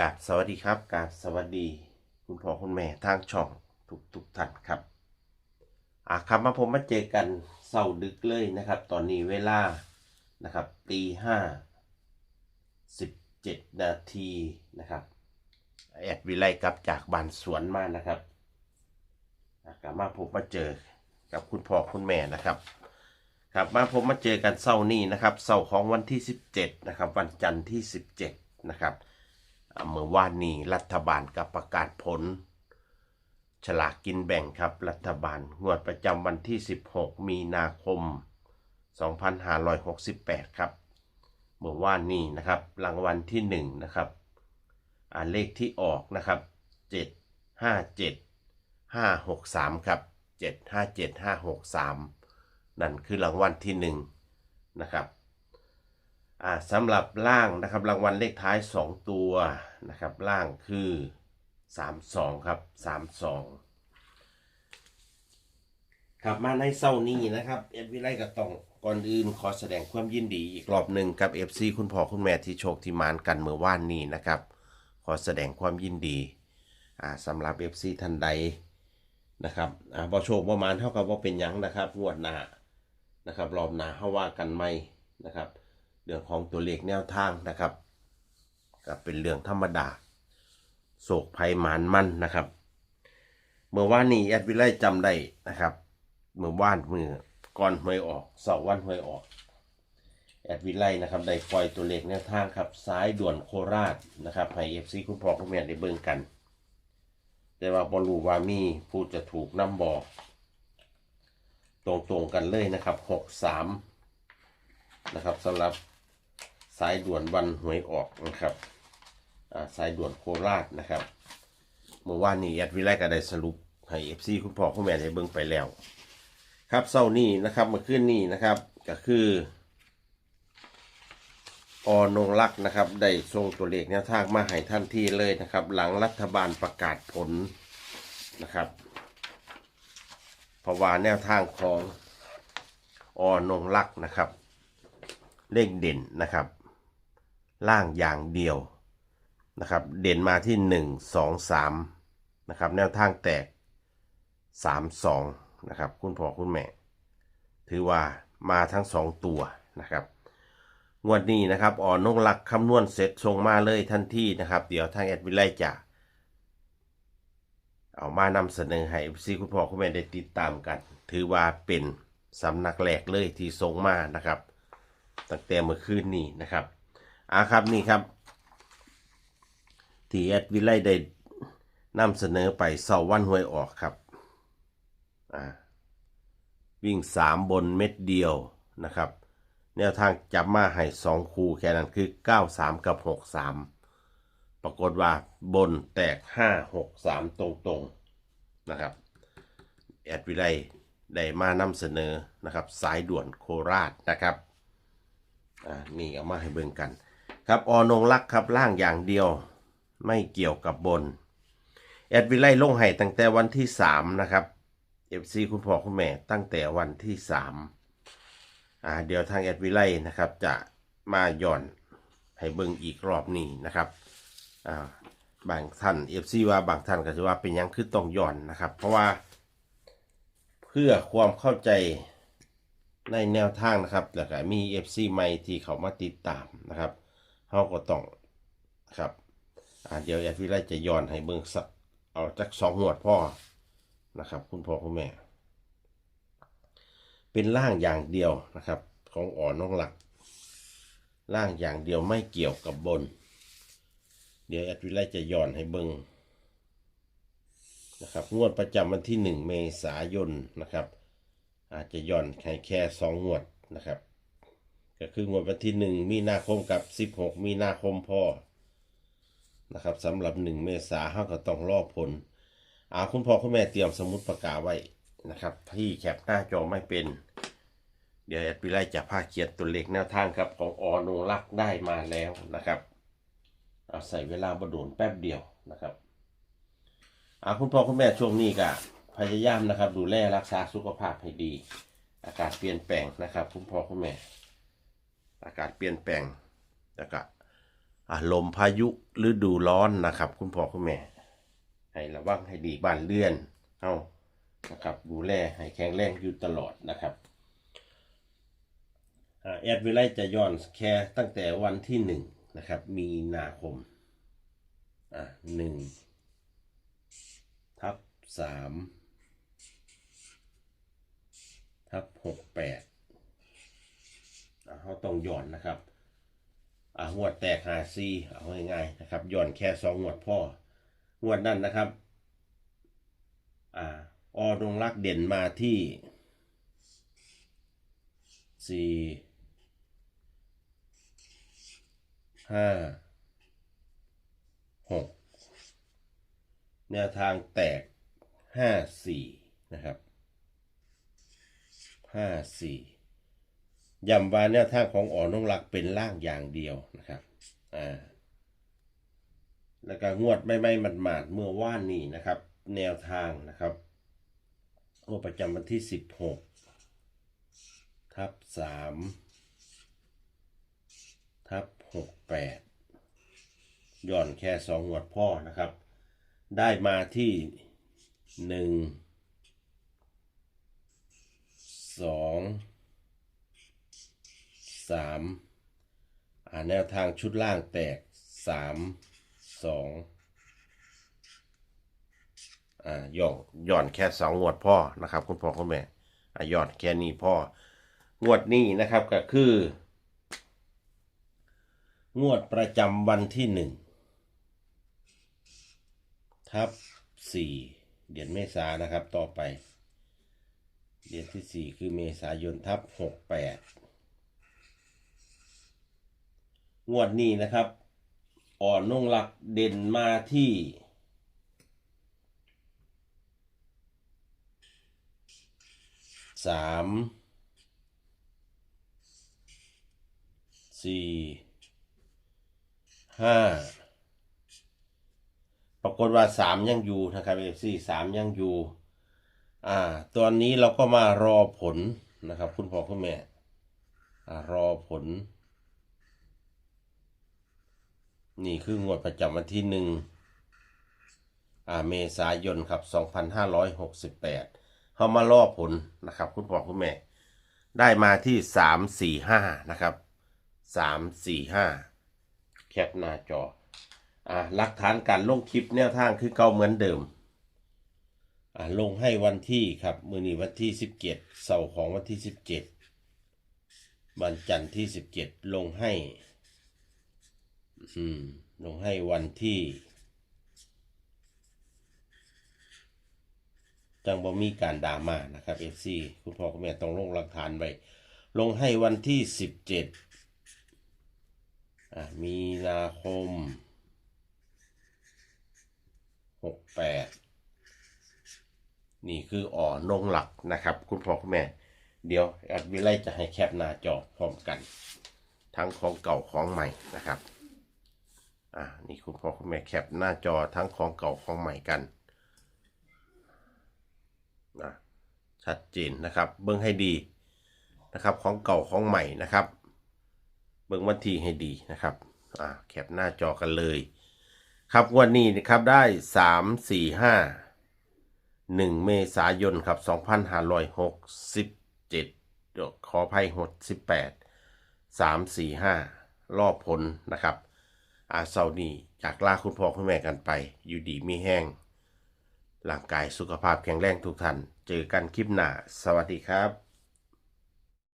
กาบสวัสดีครับกาบสวัสดี คุณพ่อคุณแม่ทางช่องทุกทุกท่านครับอะครับมาผมมาเจอกันเศร้าดึกเลยนะครับ ตอนนี้เวลานะครับตีห้าสิบเจ็ดนาทีนะครับแอดวิไลกลับจากบ้านสวนมานะครับอะกลับมาผมมาเจอกับคุณพ่อคุณแม่นะครับ ครับมาผมมาเจอกันเสาร์นี้นะครับเสาร์ของวันที่ 17นะครับวันจันทร์ที่ 17นะครับ เมื่อวานนี้รัฐบาลกับประกาศผล ฉลากกินแบ่งครับ รัฐบาลงวดประจำวันที่ 16 มีนาคม 2568 ครับ เมื่อวานนี้นะครับ รางวัลที่ 1 นะครับอ่าเลขที่ออกนะครับ 757 563 ครับ 757 563 นั่นคือรางวัลที่หนึ่งนะครับ สำหรับล่างนะครับรางวัลเลขท้าย 2 ตัวนะครับล่างคือ 32 ครับ 32 ครับมาในเศร้านี้นะครับเอฟวิไลก็ต้องก่อนอื่นขอแสดงความยินดีอีกรอบหนึ่งกับ FC คุณพ่อคุณแม่ที่โชคที่มานกันเมื่อวานนี้นะครับ ขอแสดงความยินดีสำหรับ FC ท่านใดนะครับอ่าบอโชคประมาณเท่ากับว่าเป็นยังนะครับงวดหน้านะครับรอบหน้าเฮาว่ากันไหมนะครับ เรื่องของตัวเลขแนวทางนะครับก็เป็นเรื่องธรรมดาโศกภัยหมานมั่นนะครับเมื่อวานนี้แอดวิไลจำได้นะครับเมื่อวานมือก่อนหวยออกเสาร์วันหวยออกแอดวิไลนะครับได้ปล่อยตัวเลขแนวทางครับสายด่วนโคราชนะครับให้เอฟซีคุณพ่อคุณแม่ได้เบิ่งกัน แต่ว่าบอรู้ว่ามีผู้จะถูกน้ำบอก ตรงๆกันเลยนะครับหกสามนะครับสำหรับ สายด่วนวันหวยออกนะครับอ่าสายด่วนโคราชนะครับ เมื่อวานนี้แอดวิไลก็ได้สรุปให้เอฟซีคุณพ่อคุณแม่ได้เบิ่งไปแล้ว ครับเศร้านี้นะครับเมื่อคืนนี้นะครับก็คืออนงลักษณ์นะครับ ได้ส่งตัวเลขแนวทางมาให้ท่านที่เลยนะครับ หลังรัฐบาลประกาศผลนะครับเพราะว่าแนวทางของอนงลักษณ์นะครับ เลขเด่นนะครับ ล่างอย่างเดียวนะครับ เด่นมาที่หนึ่งสองสามนะครับ แนวทางแตกสามสองนะครับ คุณพ่อคุณแม่ ถือว่ามาทั้งสองตัวนะครับงวดนี้นะครับอ่อนนกหลักคำนวณเสร็จส่งมาเลยทันทีนะครับ เดี๋ยวทางแอดวิไลจะเอามานำเสนอให้ซีคุณพ่อคุณแม่ได้ติดตามกัน ถือว่าเป็นสำนักแรกเลยที่ส่งมานะครับ ตั้งแต่เมื่อคืนนี้นะครับ อ่าครับนี่ครับ ที่แอดวิไลได้นำเสนอไปเสาวันหวยออกครับอ่าวิ่งสามบนเม็ดเดียวนะครับ แนวทางจับมาให้สองคู่แค่นั้นคือ 93 กับ 63 ปรากฏว่าบนแตก 5 6 3 ตรงๆนะครับ แอดวิไลได้มานำเสนอนะครับ สายด่วนโคราชนะครับ อ่า นี่เอามาให้เบิ่งกัน ครับออนงลักครับล่างอย่างเดียว ไม่เกี่ยวกับบน แอดวิไลลงให้ตั้งแต่วันที่3นะครับ FC คุณพ่อคุณแม่ตั้งแต่วันที่3อ่าเดี๋ยวทางแอดวิไลนะครับ จะมาย่อนให้เบิ่งอีกรอบนี้นะครับอ่าบางท่านเอฟซีว่าบางท่านก็จะว่าเป็นยังคือต้องย่อนนะครับ เพราะว่า เพื่อความเข้าใจในแนวทางนะครับ แล้วก็มีเอฟซีใหม่ที่เขามาติดตามนะครับ เขาก็ต้องครับอ่าเดี๋ยวแอดวิไลจะย่อนให้เบิ่งสักเอาจักสองหวดพ่อนะครับ คุณพ่อคุณแม่ เป็นร่างอย่างเดียวนะครับ ของอ่อนน้องหลักร่างอย่างเดียวไม่เกี่ยวกับบน เดี๋ยวแอดวิไลจะย้อนให้เบิงนะครับงวดประจำวันที่หนึ่งเมษายนนะครับ อาจจะย้อนแค่แค่สองงวดนะครับ ก็คืองวดวันที่หนึ่งมีนาคมกับสิบหกมีนาคมพ่อนะครับสำหรับหนึ่งเมษาเขาก็ต้องรอผลอาคุณพ่อคุณแม่เตรียมสมุดปากกาศไว้นะครับ ที่แคปหน้าจอไม่เป็น เดี๋ยวแอดวิไลจะพาเขียนตัวเลขแนวทางครับของออนงลักได้มาแล้วนะครับเอาใส่เวลาบโดนแป๊บเดียวนะครับอาคุณพ่อคุณแม่ช่วงนี้ก็พยายามนะครับ ดูแลรักษาสุขภาพให้ดี อากาศเปลี่ยนแปลงนะครับ คุณพ่อคุณแม่ อากาศเปลี่ยนแปลงแล้วก็ลมพายุฤดูร้อนนะครับ คุณพ่อคุณแม่ ให้ระวังให้ดีบ้านเรือนเอานะครับดูแลให้แข็งแรงอยู่ตลอดนะครับแอดวิไลจะย้อนแค่ตั้งแต่วันที่หนึ่งนะครับ มีนาคมอ่าหนึ่งทับสามทับหกแปดอ่าเขาต้องย้อ นะครับอ่างวดแตกหาซีเอาง่ายๆนะครับย้อนแค่สองงวดพ่องวดนั่นนะครับอ่าออดงรักเด่นมาที่สี่ห้าหกแนวทางแตกห้าสี่นะครับห้าสี่ ย้ำว่าแนวทางของอ่อนนงรักเป็นล่างอย่างเดียวนะครับ อ่า แล้วก็งวดไม่ไม่หมาดเมื่อว่านนี้นะครับ แนวทางนะครับงวดประจำวันที่สิบหกทับสามทับหกแปดย่อนแค่สองงวดพ่อนะครับ ได้มาที่หนึ่งสอง สามอ่าแนวทางชุดล่างแตกสามสองอ่าย่อนย่อนแค่สองงวดพ่อนะครับ คุณพ่อคุณแม่อ่าย่อนแค่นี้พ่องวดนี้นะครับก็คือ งวดประจำวันที่หนึ่งทับสี่เดือนเมษานะครับต่อไป เดือนที่สี่คือเมษายนทับหกแปด งวดนี้นะครับ อ่อนนุ่งหลักเด่นมาที่สามสี่ห้าปรากฏว่าสามยังอยู่นะครับเอฟซีสามยังอยู่ อ่า ตอนนี้เราก็มารอผลนะครับ คุณพ่อคุณแม่อ่ารอผล นี่คืองวดประจำวันที่หนึ่งเมษายนครับ 2568 เขามารอผลนะครับ คุณพ่อคุณแม่ ได้มาที่ 345 นะครับ 345 แคปหน้าจออ่าหลักฐานการลงคลิปแนวทางคือเก่าเหมือนเดิมอ่าลงให้วันที่ครับมือนี้วันที่ 17เสาร์ของวันที่ 17 วันจันทร์ที่ 17 ลงให้ อืมลงให้วันที่ จังบ่มีการดามานะครับ FC คุณพ่อคุณแม่ต้องลงหลักฐานไว้ลงให้วันที่17อ่ามีนาคม68นี่คืออ่อนงหลักนะครับ คุณพ่อคุณแม่ เดี๋ยวแอดวิไลจะให้แคปหน้าจอพร้อมกัน ทั้งของเก่าของใหม่นะครับ อ่านี่คุณพ่อคุณแม่แคปหน้าจอทั้งของเก่าของใหม่กันนะชัดเจนนะครับ เบิ้งให้ดีนะครับ ของเก่าของใหม่นะครับ เบิ้งวันที่ให้ดีนะครับอ่าแคปหน้าจอกันเลย ครับวันนี้นะครับได้สามสี่ห้าหนึ่งเมษายนครับสองพันห้าร้อยหกสิบเจ็ดขออภัยหดสิบแปดสามสี่ห้ารอบผลนะครับ อาเซานีจากลาคุณพ่อคุณแม่กันไป อยู่ดีมีแห้งร่างกายสุขภาพแข็งแรงทุกท่าน เจอกันคลิปหน้า สวัสดีครับ